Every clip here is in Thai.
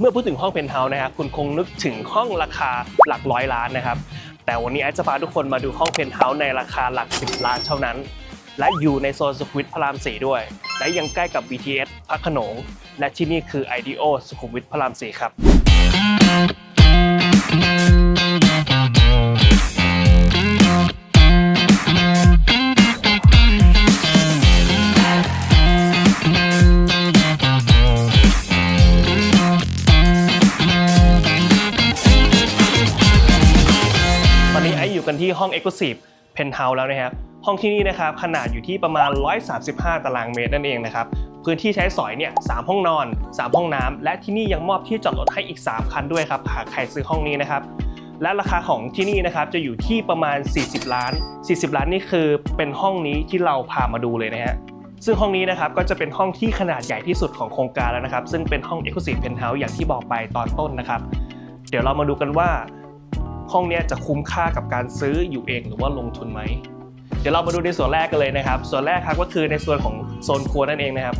เมื่อพูดถึงห้องเพนท์เฮาส์นะครับคุณคงนึกถึงห้องราคาหลักร้อยล้านนะครับแต่วันนี้ไอซ์จะพาทุกคนมาดูห้องเพนท์เฮาส์ในราคาหลัก 10 ล้านเท่านั้น และอยู่ในโซนสุขุมวิทพระราม4ด้วย และยังใกล้กับ BTS พระขนง และที่นี่คือ IDEO สุขุมวิทพระราม4ครับ กันที่ห้อง Exclusive Penthouse แล้วนะครับ ห้องที่นี่นะครับขนาดอยู่ที่ประมาณ 135 ตารางเมตรนั่นเองนะครับ พื้นที่ใช้สอยเนี่ย3ห้องนอน 3 ห้องน้ำและที่นี่ยังมอบที่จอดรถให้อีก 3 คันด้วยครับ หากใครซื้อห้องนี้นะครับ และราคาของที่นี่นะครับจะอยู่ที่ประมาณ 40 ล้าน 40 ล้านนี่คือเป็นห้องนี้ที่เราพามาดูเลยนะฮะซึ่งห้องนี้นะครับก็จะเป็นห้องที่ขนาดใหญ่ที่สุดของโครงการแล้วนะครับ ซึ่งเป็นห้อง Exclusive Penthouse อย่างที่บอกไปตอนต้นนะครับ เดี๋ยวเรามาดูกันว่า ห้องเนี้ยจะคุ้มค่ากับการซื้ออยู่เองหรือว่าลงทุนไหม เดี๋ยวเรามาดูในส่วนแรกกันเลยนะครับ ส่วนแรกครับก็คือในส่วนของโซนครัวนั่นเองนะครับ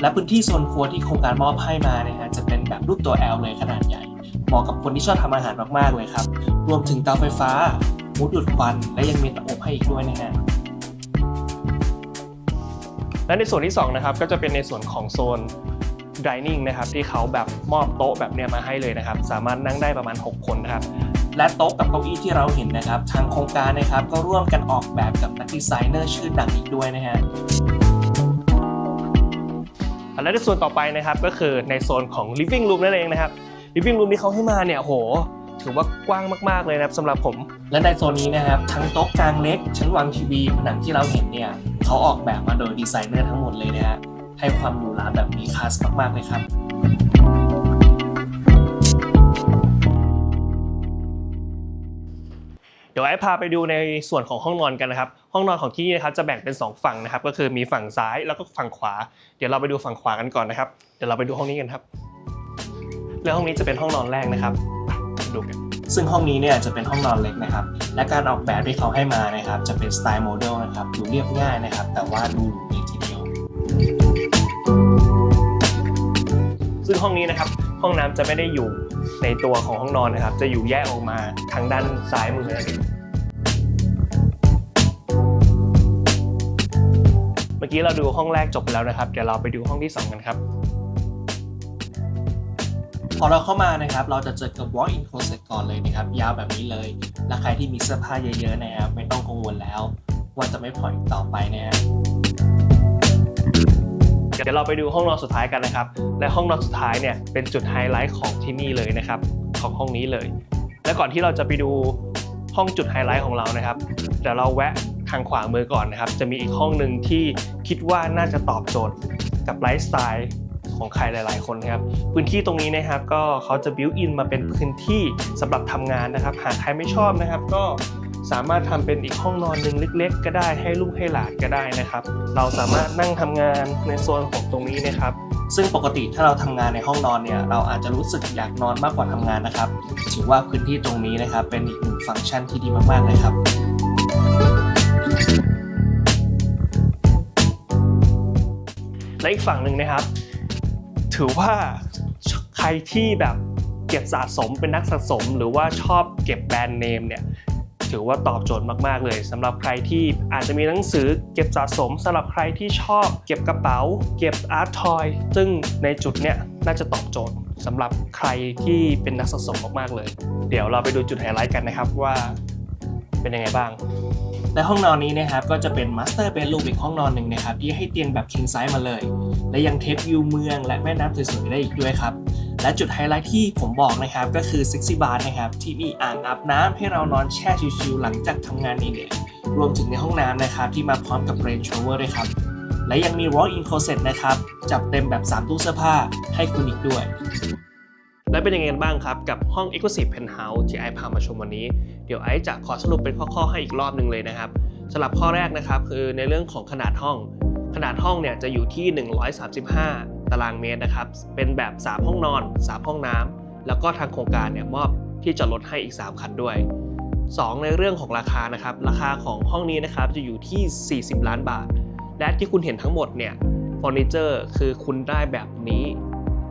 และพื้นที่โซนครัวที่โครงการมอบให้มาเนี่ยฮะจะเป็นแบบรูปตัว L เลยขนาดใหญ่ เหมาะกับคนที่ชอบทำอาหารมากๆเลยครับ รวมถึงเตาไฟฟ้ามุดดูดควัน และยังมีเตาอบให้อีกด้วยนะฮะและในส่วนที่สองนะครับก็จะเป็นในส่วนของโซน dining นะครับที่เขาแบบมอบโต๊ะแบบเนี้ยมาให้เลยนะครับ สามารถนั่งได้ประมาณ 6 คนนะครับ และโต๊ะกับเก้าอี้ที่เราเห็นนะครับ ทางโครงการนะครับก็ร่วมกันออกแบบกับนักดีไซเนอร์ชื่อดังอีกด้วยนะฮะและในส่วนต่อไปนะครับก็คือในโซนของ living room นั่นเองนะครับ living room ที่เขาให้มาเนี่ยโหถือว่ากว้างมากๆเลยนะครับสำหรับผม และในโซนนี้นะครับ ทั้งโต๊ะกลางเล็ก ชั้นวางทีวีผนังที่เราเห็นเนี่ยเขาออกแบบมาโดยดีไซเนอร์ทั้งหมดเลยนะฮะให้ความหรูหราแบบมีคลาสมากๆเลยครับ ดี๋ยวไอ้พาไปดูในส่วนของห้องนอนกันนะครับ ห้องนอนของที่นี่นะครับจะแบ่งเป็น 2 ฝั่งนะครับ ก็คือมีฝั่งซ้ายแล้วก็ฝั่งขวา เดี๋ยวเราไปดูฝั่งขวากันก่อนนะครับ เดี๋ยวเราไปดูห้องนี้กันครับ แล้วห้องนี้จะเป็นห้องนอนแรกนะครับไปดูกัน ซึ่งห้องนี้เนี่ยจะเป็นห้องนอนเล็กนะครับ และการออกแบบที่เขาให้มานะครับ จะเป็นสไตล์โมเดลนะครับ ดูเรียบง่ายนะครับ แต่ว่าดูหรูเลยทีเดียว ซึ่งห้องนี้นะครับ ห้องน้ำจะไม่ได้อยู่ในตัวของห้องนอนนะครับ จะอยู่แยกออกมาทางด้านซ้ายมือเองเมื่อกี้เราดูห้องแรกจบไปแล้วนะครับ เดี๋ยวเราไปดูห้องที่สองกันครับ พอเราเข้ามานะครับ เราจะเจอกับ walk-in closet ก่อนเลยนะครับ ยาวแบบนี้เลย และใครที่มีเสื้อผ้าเยอะๆนะครับไม่ต้องกังวลแล้ว ว่าจะไม่พออีกต่อไปนะฮะเดี๋ยวเราไปดูห้องนอนสุดท้ายกันนะครับ และห้องนอนสุดท้ายเนี่ยเป็นจุดไฮไลท์ของที่นี่เลยนะครับ ของห้องนี้เลย และก่อนที่เราจะไปดูห้องจุดไฮไลท์ของเรานะครับเดี๋ยวเราแวะทางขวามือก่อนนะครับ จะมีอีกห้องหนึ่งที่คิดว่าน่าจะตอบโจทย์กับไลฟ์สไตล์ของใครหลาย ๆ คนนครับ พื้นที่ตรงนี้นะครับก็เขาจะบิวอินมาเป็นพื้นที่สำหรับทำงานนะครับ หากใครไม่ชอบนะครับ ก็ สามารถทำเป็นอีกห้องนอนหนึ่งเล็ก ๆ ก็ได้ให้ลูกให้หลานก็ได้นะครับ เราสามารถนั่งทำงานในโซนของตรงนี้นะครับ ซึ่งปกติถ้าเราทำงานในห้องนอนเนี่ยเราอาจจะรู้สึกอยากนอนมากกว่าทำงานนะครับถือว่าพื้นที่ตรงนี้นะครับ เป็นอีกหนึ่งฟังก์ชันที่ดีมากๆเลยครับและอีกฝั่งหนึ่งนะครับ ถือว่าใครที่แบบเก็บสะสมเป็นนักสะสม หรือว่าชอบเก็บแบรนด์เนมเนี่ย ถือว่าตอบโจทย์มากๆ เลยสำหรับใครที่อาจจะมีหนังสือเก็บสะสมสำหรับใครที่ชอบเก็บกระเป๋า เก็บอาร์ตทอยซึ่งในจุดเนี้ยน่าจะตอบโจทย์สำหรับใครที่เป็นนักสะสมมากๆเลย เดี๋ยวเราไปดูจุดไฮไลท์กันนะครับว่าเป็นยังไงบ้างและห้องนอนนี้นะครับก็จะเป็นมาสเตอร์เบดรูมอีกห้องนอนหนึ่งนะครับที่ให้เตียงแบบ king size มาเลย และยังเทปวิวเมืองและแม่น้ำสวยๆได้อีกด้วยครับ และจุดไฮไลท์ที่ผมบอกนะครับก็คือ Sexy Bar นะครับที่มีอ่างอาบน้ำให้เรานอนแช่ชิลๆหลังจากทำงานเหนื่อยๆรวมถึงในห้องน้ำนะครับที่มาพร้อมกับ rain shower ด้วยครับ และยังมี walk-in closet นะครับจับเต็มแบบ 3 ตู้เสื้อผ้าให้คุณอีกด้วยและเป็นยังไงกันบ้างครับ กับห้อง Exclusive Penthouse ที่ไอพามาชมวันนี้ เดี๋ยวไอจะขอสรุปเป็นข้อๆให้อีกรอบหนึ่งเลยนะครับสำหรับข้อแรกนะครับคือในเรื่องของขนาดห้อง ขนาดห้องเนี่ยจะอยู่ที่ 135 ตารางเมตรนะครับ เป็นแบบ 3 ห้องนอน 3 ห้องน้ำแล้วก็ทางโครงการเนี่ยมอบที่จอดรถให้อีก 3 คันด้วย 2 ในเรื่องของราคานะครับ ราคาของห้องนี้นะครับจะอยู่ที่ 40 ล้านบาท และที่คุณเห็นทั้งหมดเนี่ยเฟอร์นิเจอร์คือคุณได้แบบนี้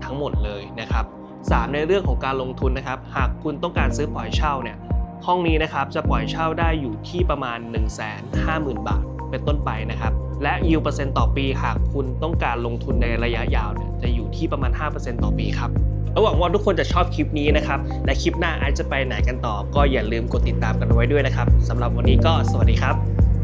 ทั้งหมดเลยนะครับสามในเรื่องของการลงทุนนะครับ หากคุณต้องการซื้อปล่อยเช่าเนี่ยห้องนี้นะครับจะปล่อยเช่าได้อยู่ที่ประมาณ 1 5 0 0 0 0 บาท เป็นต้นไปนะครับ และยิวเปอร์เซ็นต์ต่อปีหากคุณต้องการลงทุนในระยะยาวเนี่ยจะอยู่ที่ประมาณ 5%ต่อปีครับหวังว่าทุกคนจะชอบคลิปนี้นะครับ และคลิปหน้าอาจจะไปไหนกันต่อ ก็อย่าลืมกดติดตามกันไว้ด้วยนะครับสำหรับวันนี้ก็สวัสดีครับ